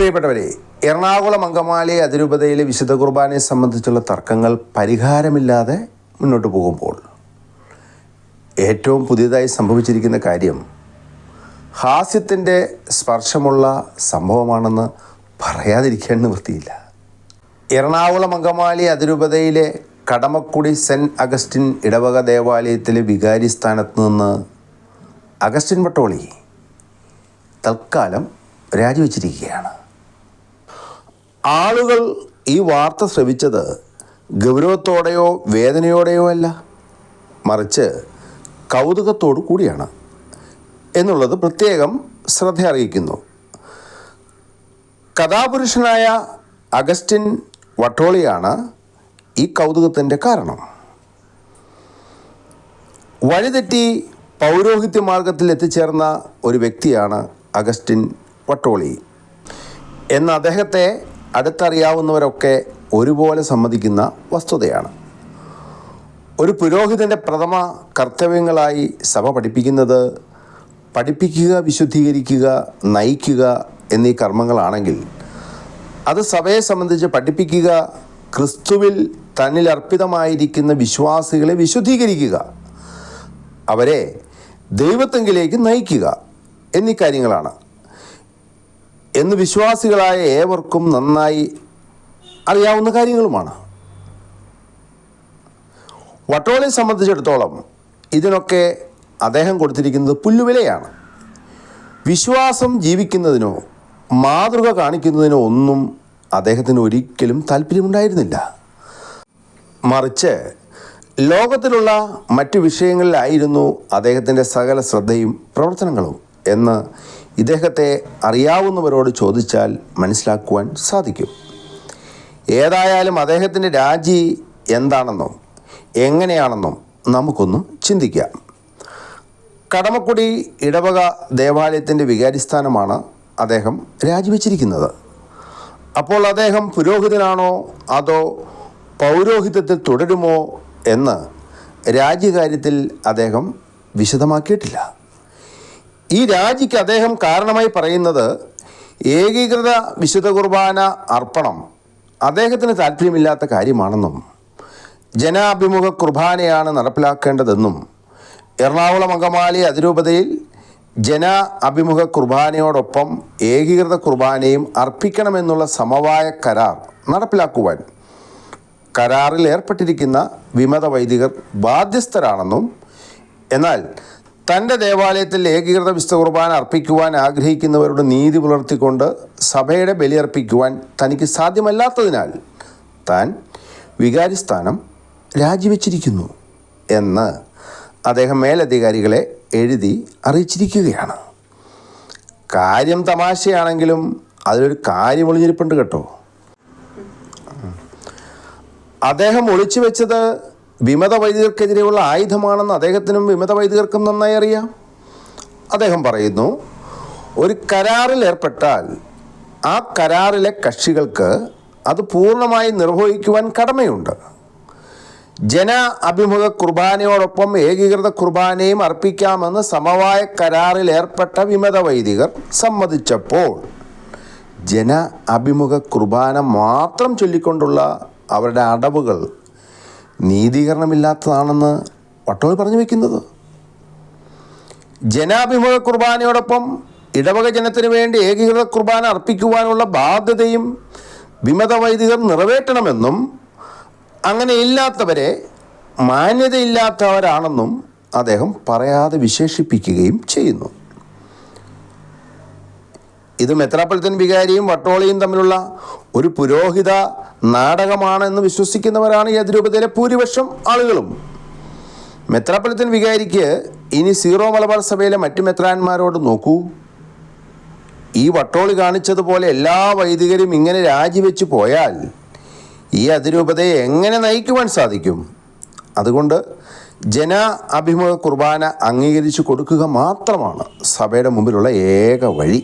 പ്രിയപ്പെട്ടവരെ എറണാകുളം അങ്കമാലി അതിരൂപതയിലെ വിശുദ്ധ കുർബാനയെ സംബന്ധിച്ചുള്ള തർക്കങ്ങൾ പരിഹാരമില്ലാതെ മുന്നോട്ട് പോകുമ്പോൾ ഏറ്റവും പുതിയതായി സംഭവിച്ചിരിക്കുന്ന കാര്യം ഹാസ്യത്തിന്റെ സ്പർശമുള്ള സംഭവമാണെന്ന് പറയാതിരിക്കാൻ നിവൃത്തിയില്ല. എറണാകുളം അങ്കമാലി അതിരൂപതയിലെ കടമക്കുടി സെന്റ് അഗസ്റ്റിൻ ഇടവക ദേവാലയത്തിലെ വികാരി സ്ഥാനത്ത് നിന്ന് അഗസ്റ്റിൻ പട്ടോളി തൽക്കാലം രാജിവെച്ചിരിക്കുകയാണ്. ആളുകൾ ഈ വാർത്ത ശ്രവിച്ചത് ഗൗരവത്തോടെയോ വേദനയോടെയോ അല്ല. മറിച്ച് കൗതുകത്തോടു കൂടിയാണ് എന്നുള്ളത് പ്രത്യേകം ശ്രദ്ധ അറിയിക്കുന്നു. കഥാപുരുഷനായ അഗസ്റ്റിൻ വട്ടോളിയാണ് ഈ കൗതുകത്തിന്റെ കാരണം. വഴിതെറ്റി പൗരോഹിത്യ മാർഗത്തിൽ എത്തിച്ചേർന്ന ഒരു വ്യക്തിയാണ് അഗസ്റ്റിൻ വട്ടോളി. എന്ന അദ്ദേഹത്തെ അടുത്തറിയാവുന്നവരൊക്കെ ഒരുപോലെ സമ്മതിക്കുന്ന വസ്തുതയാണ്. ഒരു പുരോഹിതന്റെ പ്രഥമ കർത്തവ്യങ്ങളായി സഭ പഠിപ്പിക്കുന്നത് പഠിപ്പിക്കുക വിശുദ്ധീകരിക്കുക നയിക്കുക എന്നീ കർമ്മങ്ങളാണെങ്കിൽ അത് സഭയെ സംബന്ധിച്ച് പഠിപ്പിക്കുക ക്രിസ്തുവിൽ തന്നിൽ അർപ്പിതമായിരിക്കുന്ന വിശ്വാസികളെ വിശുദ്ധീകരിക്കുക അവരെ ദൈവത്തെങ്കിലേക്ക് നയിക്കുക എന്നീ കാര്യങ്ങളാണ്. എന്ന് വിശ്വാസികളായ ഏവർക്കും നന്നായി അറിയാവുന്ന കാര്യങ്ങളുമാണ്. വട്ടോളെ സംബന്ധിച്ചിടത്തോളം ഇതിനൊക്കെ അദ്ദേഹം കൊടുത്തിരിക്കുന്നത് പുല്ലുവിലയാണ്. വിശ്വാസം ജീവിക്കുന്നതിനോ മാതൃക കാണിക്കുന്നതിനോ ഒന്നും അദ്ദേഹത്തിന് ഒരിക്കലും താല്പര്യമുണ്ടായിരുന്നില്ല. മറിച്ച് ലോകത്തിലുള്ള മറ്റു വിഷയങ്ങളിലായിരുന്നു അദ്ദേഹത്തിന്റെ സകല ശ്രദ്ധയും പ്രവർത്തനങ്ങളും എന്ന് ഇദ്ദേഹത്തെ അറിയാവുന്നവരോട് ചോദിച്ചാൽ മനസ്സിലാക്കുവാൻ സാധിക്കും. ഏതായാലും അദ്ദേഹത്തിന്റെ രാജി എന്താണെന്നും എങ്ങനെയാണെന്നും നമുക്കൊന്ന് ചിന്തിക്കാം. കടമക്കുടി ഇടവക ദേവാലയത്തിന്റെ വികാരിസ്ഥാനമാണ് അദ്ദേഹം രാജിവെച്ചിരിക്കുന്നത്. അപ്പോൾ അദ്ദേഹം പുരോഹിതനാണോ അതോ പൗരോഹിത്യത്തിൽ തുടരുമോ എന്ന് രാജ്യകാര്യത്തിൽ അദ്ദേഹം വിശദമാക്കിയിട്ടില്ല. ഈ രാജിക്ക് അദ്ദേഹം കാരണമായി പറയുന്നത് ഏകീകൃത വിശുദ്ധ കുർബാന അർപ്പണം അദ്ദേഹത്തിന് താല്പര്യമില്ലാത്ത കാര്യമാണെന്നും ജനാഭിമുഖ കുർബാനയാണ് നടപ്പിലാക്കേണ്ടതെന്നും എറണാകുളം അങ്കമാലി അതിരൂപതയിൽ ജന അഭിമുഖ കുർബാനയോടൊപ്പം ഏകീകൃത കുർബാനയും അർപ്പിക്കണമെന്നുള്ള സമവായ കരാർ നടപ്പിലാക്കുവാൻ കരാറിൽ ഏർപ്പെട്ടിരിക്കുന്ന വിമത വൈദികർ ബാധ്യസ്ഥരാണെന്നും എന്നാൽ തന്റെ ദേവാലയത്തിൽ ഏകീകൃത വിശുദ്ധ കുർബാന അർപ്പിക്കുവാൻ ആഗ്രഹിക്കുന്നവരുടെ നീതി പുലർത്തിക്കൊണ്ട് സഭയുടെ ബലിയർപ്പിക്കുവാൻ തനിക്ക് സാധ്യമല്ലാത്തതിനാൽ താൻ വികാരിസ്ഥാനം രാജിവെച്ചിരിക്കുന്നു എന്ന് അദ്ദേഹം മേലധികാരികളെ എഴുതി അറിയിച്ചിരിക്കുകയാണ്. കാര്യം തമാശയാണെങ്കിലും അതിലൊരു കാര്യം ഒളിഞ്ഞിരിപ്പുണ്ട് കേട്ടോ. അദ്ദേഹം ഒളിച്ചു വെച്ചത് വിമത വൈദികർക്കെതിരെയുള്ള ആയുധമാണെന്ന് അദ്ദേഹത്തിനും വിമത വൈദികർക്കും നന്നായി അറിയാം. അദ്ദേഹം പറയുന്നു ഒരു കരാറിൽ ഏർപ്പെട്ടാൽ ആ കരാറിലെ കക്ഷികൾക്ക് അത് പൂർണമായി നിർവഹിക്കുവാൻ കടമയുണ്ട്. ജന അഭിമുഖ കുർബാനയോടൊപ്പം ഏകീകൃത കുർബാനയും അർപ്പിക്കാമെന്ന് സമവായ കരാറിൽ ഏർപ്പെട്ട വിമത വൈദികർ സമ്മതിച്ചപ്പോൾ ജന അഭിമുഖ കുർബാന മാത്രം ചൊല്ലിക്കൊണ്ടുള്ള അവരുടെ അടവുകൾ നീതീകരണമില്ലാത്തതാണെന്ന് വട്ടോൾ പറഞ്ഞു വയ്ക്കുന്നത് ജനാഭിമുഖ കുർബാനയോടൊപ്പം ഇടവക ജനത്തിന് വേണ്ടി ഏകീകൃത കുർബാന അർപ്പിക്കുവാനുള്ള ബാധ്യതയും വിമത വൈദികർ നിറവേറ്റണമെന്നും അങ്ങനെ ഇല്ലാത്തവരെ മാന്യതയില്ലാത്തവരാണെന്നും അദ്ദേഹം പറയാതെ വിശേഷിപ്പിക്കുകയും ചെയ്യുന്നു. ഇത് മെത്രാപ്പൊലിത്തൻ വികാരിയും വട്ടോളിയും തമ്മിലുള്ള ഒരു പുരോഹിത നാടകമാണെന്ന് വിശ്വസിക്കുന്നവരാണ് ഈ അതിരൂപതയിലെ ഭൂരിപക്ഷം ആളുകളും. മെത്രാപ്പൊലിത്തൻ വികാരിക്ക് ഇനി സീറോ മലബാർ സഭയിലെ മറ്റു മെത്രാന്മാരോട് നോക്കൂ. ഈ വട്ടോളി കാണിച്ചതുപോലെ എല്ലാ വൈദികരും ഇങ്ങനെ രാജിവെച്ച് പോയാൽ ഈ അതിരൂപതയെ എങ്ങനെ നയിക്കുവാൻ സാധിക്കും? അതുകൊണ്ട് ജന അഭിമുഖ കുർബാന അംഗീകരിച്ചു കൊടുക്കുക മാത്രമാണ് സഭയുടെ മുമ്പിലുള്ള ഏക വഴി.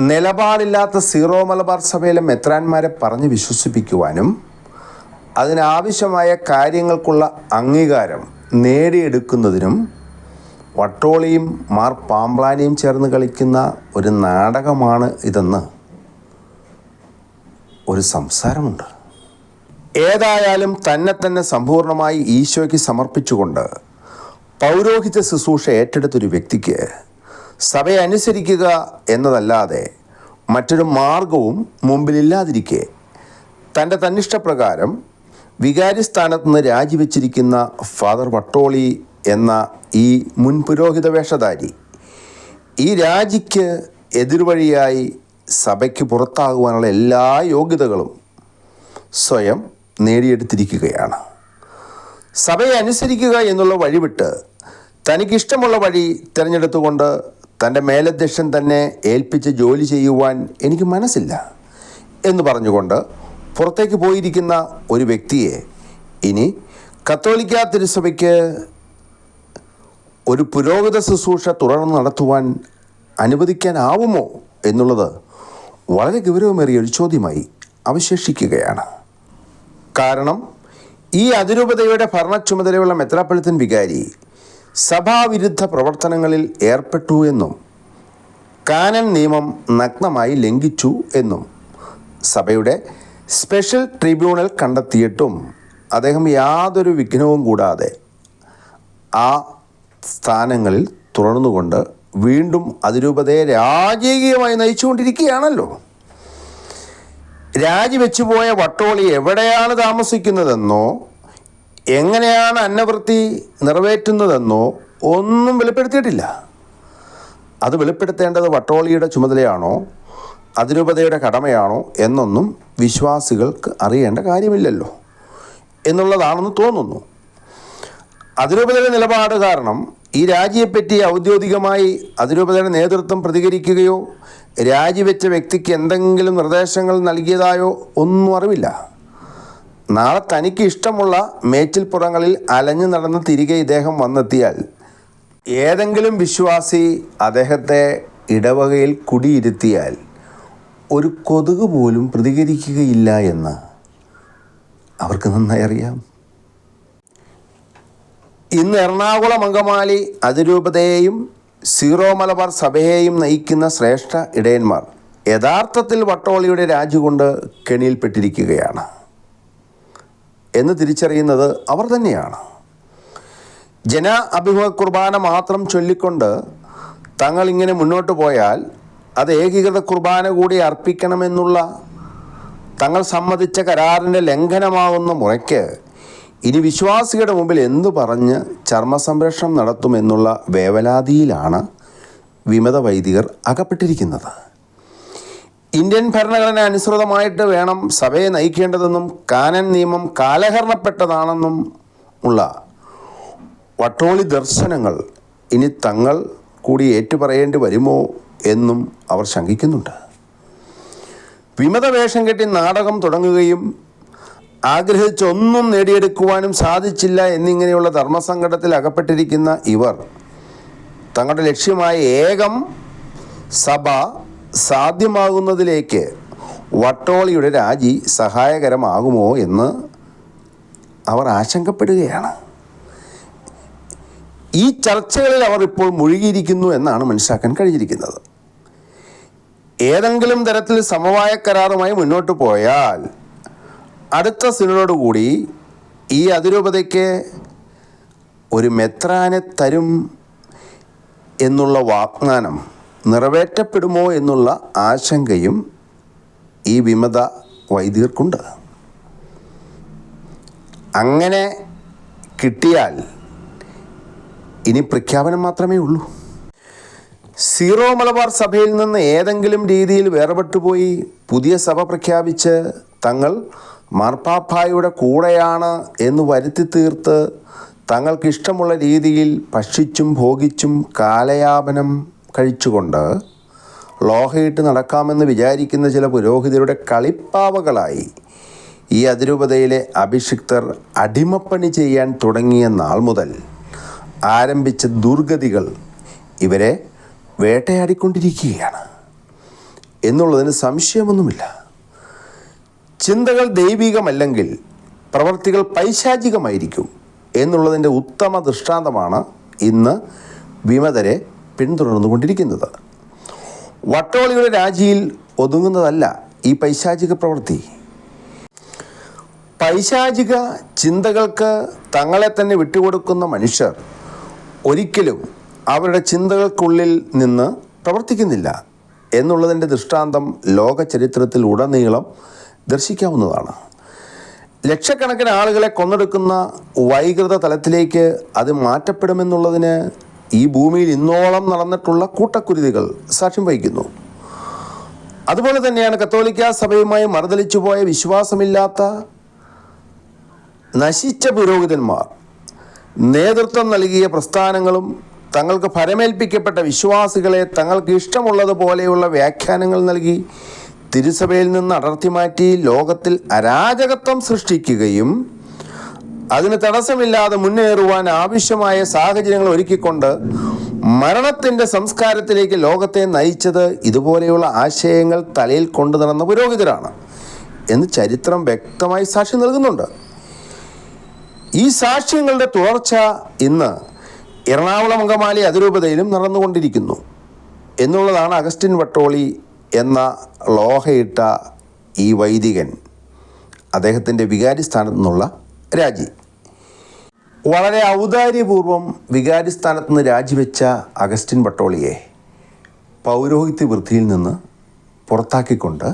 നിലപാടില്ലാത്ത സീറോ മലബാർ സഭയിലെ മെത്രാന്മാരെ പറഞ്ഞ് വിശ്വസിപ്പിക്കുവാനും അതിനാവശ്യമായ കാര്യങ്ങൾക്കുള്ള അംഗീകാരം നേടിയെടുക്കുന്നതിനും വട്ടോളിയും മാർ പാമ്പ്ലാനിയും ചേർന്ന് കളിക്കുന്ന ഒരു നാടകമാണ് ഇതെന്ന് ഒരു സംസാരമുണ്ട്. ഏതായാലും തന്നെ തന്നെ സമ്പൂർണമായി ഈശോയ്ക്ക് സമർപ്പിച്ചുകൊണ്ട് പൗരോഹിത്യ ശുശ്രൂഷ ഏറ്റെടുത്തൊരു വ്യക്തിക്ക് സഭയെ അനുസരിക്കുക എന്നതല്ലാതെ മറ്റൊരു മാർഗവും മുമ്പിലില്ലാതിരിക്കെ. തന്റെ തന്നിഷ്ടപ്രകാരം വികാരി സ്ഥാനത്ത് നിന്ന് രാജിവെച്ചിരിക്കുന്ന ഫാദർ വട്ടോളി എന്ന ഈ മുൻ പുരോഹിത വേഷധാരി ഈ രാജിക്ക് എതിർവഴിയായി സഭയ്ക്ക് പുറത്താകുവാനുള്ള എല്ലാ യോഗ്യതകളും സ്വയം നേടിയെടുത്തിരിക്കുകയാണ്. സഭയെ അനുസരിക്കുക എന്നുള്ള വഴിവിട്ട് തനിക്കിഷ്ടമുള്ള വഴി തിരഞ്ഞെടുത്തുകൊണ്ട് തന്റെ മേലധ്യക്ഷൻ തന്നെ ഏൽപ്പിച്ച് ജോലി ചെയ്യുവാൻ എനിക്ക് മനസ്സില്ല എന്ന് പറഞ്ഞുകൊണ്ട് പുറത്തേക്ക് പോയിരിക്കുന്ന ഒരു വ്യക്തിയെ ഇനി കത്തോലിക്ക തിരുസഭയ്ക്ക് ഒരു പുരോഗത ശുശ്രൂഷ തുടർന്ന് നടത്തുവാൻ അനുവദിക്കാനാവുമോ എന്നുള്ളത് വളരെ ഗൗരവമേറിയ ഒരു ചോദ്യമായി അവശേഷിക്കുകയാണ്. കാരണം ഈ അതിരൂപതയുടെ ഭരണ ചുമതലയുള്ള മെത്രാപ്പളിത്തൻ വികാരി സഭാവിരുദ്ധ പ്രവർത്തനങ്ങളിൽ ഏർപ്പെട്ടു എന്നും കാനൻ നിയമം നഗ്നമായി ലംഘിച്ചു എന്നും സഭയുടെ സ്പെഷ്യൽ ട്രിബ്യൂണൽ കണ്ടെത്തിയിട്ടും അദ്ദേഹം യാതൊരു വിഘ്നവും കൂടാതെ ആ സ്ഥാനങ്ങളിൽ തുടർന്നുകൊണ്ട് വീണ്ടും അതിരൂപതയെ രാജകീയമായി നയിച്ചുകൊണ്ടിരിക്കുകയാണല്ലോ. രാജിവെച്ചു പോയ വട്ടോളി എവിടെയാണ് താമസിക്കുന്നതെന്നോ എങ്ങനെയാണ് അന്നവൃത്തി നിറവേറ്റുന്നതെന്നോ ഒന്നും വെളിപ്പെടുത്തിയിട്ടില്ല. അത് വെളിപ്പെടുത്തേണ്ടത് വട്ടോളിയുടെ ചുമതലയാണോ അതിരൂപതയുടെ കടമയാണോ എന്നൊന്നും വിശ്വാസികൾക്ക് അറിയേണ്ട കാര്യമില്ലല്ലോ എന്നുള്ളതാണെന്ന് തോന്നുന്നു. അതിരൂപതയുടെ നിലപാട് കാരണം ഈ രാജിയെപ്പറ്റി ഔദ്യോഗികമായി അതിരൂപതയുടെ നേതൃത്വം പ്രതികരിക്കുകയോ രാജിവെച്ച വ്യക്തിക്ക് എന്തെങ്കിലും നിർദ്ദേശങ്ങൾ നൽകിയതായോ ഒന്നും അറിവില്ല. നാളെ തനിക്ക് ഇഷ്ടമുള്ള മേച്ചിൽപ്പുറങ്ങളിൽ അലഞ്ഞു നടന്ന് തിരികെ ഇദ്ദേഹം വന്നെത്തിയാൽ ഏതെങ്കിലും വിശ്വാസി അദ്ദേഹത്തെ ഇടവകയിൽ കുടിയിരുത്തിയാൽ ഒരു കൊതുക് പോലും പ്രതികരിക്കുകയില്ല എന്ന് അവർക്ക് നന്നായി അറിയാം. ഇന്ന് എറണാകുളം അങ്കമാലി അതിരൂപതയെയും സീറോ മലബാർ സഭയെയും നയിക്കുന്ന ശ്രേഷ്ഠ ഇടയന്മാർ യഥാർത്ഥത്തിൽ വട്ടോളിയുടെ രാജുകൊണ്ട് കെണിയിൽപ്പെട്ടിരിക്കുകയാണ്. എന്ന് തിരിച്ചറിയുന്നത് അവർ തന്നെയാണ്. ജന അഭിമുഖ കുർബാന മാത്രം ചൊല്ലിക്കൊണ്ട് തങ്ങൾ ഇങ്ങനെ മുന്നോട്ട് പോയാൽ അത് ഏകീകൃത കുർബാന കൂടി അർപ്പിക്കണമെന്നുള്ള തങ്ങൾ സമ്മതിച്ച കരാറിന്റെ ലംഘനമാവുന്ന മുറയ്ക്ക് ഇനി വിശ്വാസികളുടെ മുമ്പിൽ എന്തു പറഞ്ഞ് ചർമ്മ സംരക്ഷണം നടത്തുമെന്നുള്ള വേവലാതിയിലാണ് വിമത വൈദികർ അകപ്പെട്ടിരിക്കുന്നത്. ഇന്ത്യൻ ഭരണഘടന അനുസൃതമായിട്ട് വേണം സഭയെ നയിക്കേണ്ടതെന്നും കാനൻ നിയമം കാലഹരണപ്പെട്ടതാണെന്നും ഉള്ള വട്ടോളി ദർശനങ്ങൾ ഇനി തങ്ങൾ കൂടി ഏറ്റുപറയേണ്ടി വരുമോ എന്നും അവർ ശങ്കിക്കുന്നുണ്ട്. വിമത വേഷം കെട്ടി നാടകം തുടങ്ങുകയും ആഗ്രഹിച്ചൊന്നും നേടിയെടുക്കുവാനും സാധിച്ചില്ല എന്നിങ്ങനെയുള്ള ധർമ്മസങ്കടത്തിൽ അകപ്പെട്ടിരിക്കുന്ന ഇവർ തങ്ങളുടെ ലക്ഷ്യമായ ഏകം സഭ സാധ്യമാകുന്നതിലേക്ക് വട്ടോളിയുടെ രാജി സഹായകരമാകുമോ എന്ന് അവർ ആശങ്കപ്പെടുകയാണ്. ഈ ചർച്ചകളിൽ അവർ ഇപ്പോൾ മുഴുകിയിരിക്കുന്നു എന്നാണ് മനസ്സിലാക്കാൻ കഴിഞ്ഞിരിക്കുന്നത്. ഏതെങ്കിലും തരത്തിൽ സമവായ കരാറുമായി മുന്നോട്ട് പോയാൽ അടുത്ത സിനിമയോടുകൂടി ഈ അതിരൂപതയ്ക്ക് ഒരു മെത്രാനെ തരും എന്നുള്ള വാഗ്ദാനം നിറവേറ്റപ്പെടുമോ എന്നുള്ള ആശങ്കയും ഈ വിമത വൈദികർക്കുണ്ട്. അങ്ങനെ കിട്ടിയാൽ ഇനി പ്രഖ്യാപനം മാത്രമേ ഉള്ളൂ. സീറോ മലബാർ സഭയിൽ നിന്ന് ഏതെങ്കിലും രീതിയിൽ വേർപെട്ടുപോയി പുതിയ സഭ പ്രഖ്യാപിച്ച് തങ്ങൾ മാർപ്പാപ്പായുടെ കൂടെയാണ് എന്ന് വരുത്തി തീർത്ത് തങ്ങൾക്കിഷ്ടമുള്ള രീതിയിൽ ഭക്ഷിച്ചും ഭോഗിച്ചും കാലയാപനം കഴിച്ചുകൊണ്ട് ലോഹയിട്ട് നടക്കാമെന്ന് വിചാരിക്കുന്ന ചില പുരോഹിതരുടെ കളിപ്പാവകളായി ഈ അതിരൂപതയിലെ അഭിഷിക്തർ അടിമപ്പണി ചെയ്യാൻ തുടങ്ങിയ നാൾ മുതൽ ആരംഭിച്ച ദുർഗതികൾ ഇവരെ വേട്ടയാടിക്കൊണ്ടിരിക്കുകയാണ്. എന്നുള്ളതിന് സംശയമൊന്നുമില്ല. ചിന്തകൾ ദൈവികമല്ലെങ്കിൽ പ്രവർത്തികൾ പൈശാചികമായിരിക്കും എന്നുള്ളതിന്റെ ഉത്തമ ദൃഷ്ടാന്തമാണ് ഇന്ന് വിമതരെ പിന്തുടർന്നുകൊണ്ടിരിക്കുന്നത്. വട്ടോളിയുടെ രാജിയിൽ ഒതുങ്ങുന്നതല്ല ഈ പൈശാചിക പ്രവൃത്തി. പൈശാചിക ചിന്തകൾക്ക് തങ്ങളെ തന്നെ വിട്ടുകൊടുക്കുന്ന മനുഷ്യർ ഒരിക്കലും അവരുടെ ചിന്തകൾക്കുള്ളിൽ നിന്ന് പ്രവർത്തിക്കുന്നില്ല എന്നുള്ളതിന്റെ ദൃഷ്ടാന്തം ലോക ചരിത്രത്തിൽ ഉടനീളം ദർശിക്കാവുന്നതാണ്. ലക്ഷക്കണക്കിന് ആളുകളെ കൊന്നെടുക്കുന്ന വൈകൃത തലത്തിലേക്ക് അത് മാറ്റപ്പെടുമെന്നുള്ളതിന് ഈ ഭൂമിയിൽ ഇന്നോളം നടന്നിട്ടുള്ള കൂട്ടക്കുരുതികൾ സാക്ഷ്യം വഹിക്കുന്നു. അതുപോലെ തന്നെയാണ് കത്തോലിക്ക സഭയുമായി മറുതലിച്ചു പോയ വിശ്വാസമില്ലാത്ത നശിച്ച പുരോഹിതന്മാർ. നേതൃത്വം നൽകിയ പ്രസ്ഥാനങ്ങളും തങ്ങൾക്ക് ഫലമേൽപ്പിക്കപ്പെട്ട വിശ്വാസികളെ തങ്ങൾക്ക് ഇഷ്ടമുള്ളതുപോലെയുള്ള വ്യാഖ്യാനങ്ങൾ നൽകി തിരുസഭയിൽ നിന്ന് അടർത്തി മാറ്റി ലോകത്തിൽ അരാജകത്വം സൃഷ്ടിക്കുകയും അതിന് തടസ്സമില്ലാതെ മുന്നേറുവാൻ ആവശ്യമായ സാഹചര്യങ്ങൾ ഒരുക്കിക്കൊണ്ട് മരണത്തിന്റെ സംസ്കാരത്തിലേക്ക് ലോകത്തെ നയിച്ചത് ഇതുപോലെയുള്ള ആശയങ്ങൾ തലയിൽ കൊണ്ടു നടന്ന പുരോഹിതരാണ് എന്ന് ചരിത്രം വ്യക്തമായി സാക്ഷി നൽകുന്നുണ്ട്. ഈ സാക്ഷ്യങ്ങളുടെ തുടർച്ച ഇന്ന് എറണാകുളം അങ്കമാലി അതിരൂപതയിലും നടന്നുകൊണ്ടിരിക്കുന്നു എന്നുള്ളതാണ് അഗസ്റ്റിൻ വട്ടോളി എന്ന ലോഹയിട്ട ഈ വൈദികൻ അദ്ദേഹത്തിന്റെ വികാരി സ്ഥാനത്തു നിന്നുള്ള രാജി. വളരെ ഔദാര്യപൂർവം വികാരിസ്ഥാനത്ത് നിന്ന് രാജിവെച്ച അഗസ്റ്റിൻ പട്ടോളിയെ പൗരോഹിത്യ വൃത്തിയിൽ നിന്ന് പുറത്താക്കിക്കൊണ്ട്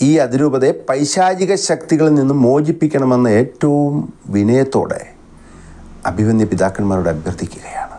ഈ അതിരൂപതയെ പൈശാചിക ശക്തികളിൽ നിന്ന് മോചിപ്പിക്കണമെന്ന് ഏറ്റവും വിനയത്തോടെ അഭിമന്യ പിതാക്കന്മാരോട് അഭ്യർത്ഥിക്കുകയാണ്.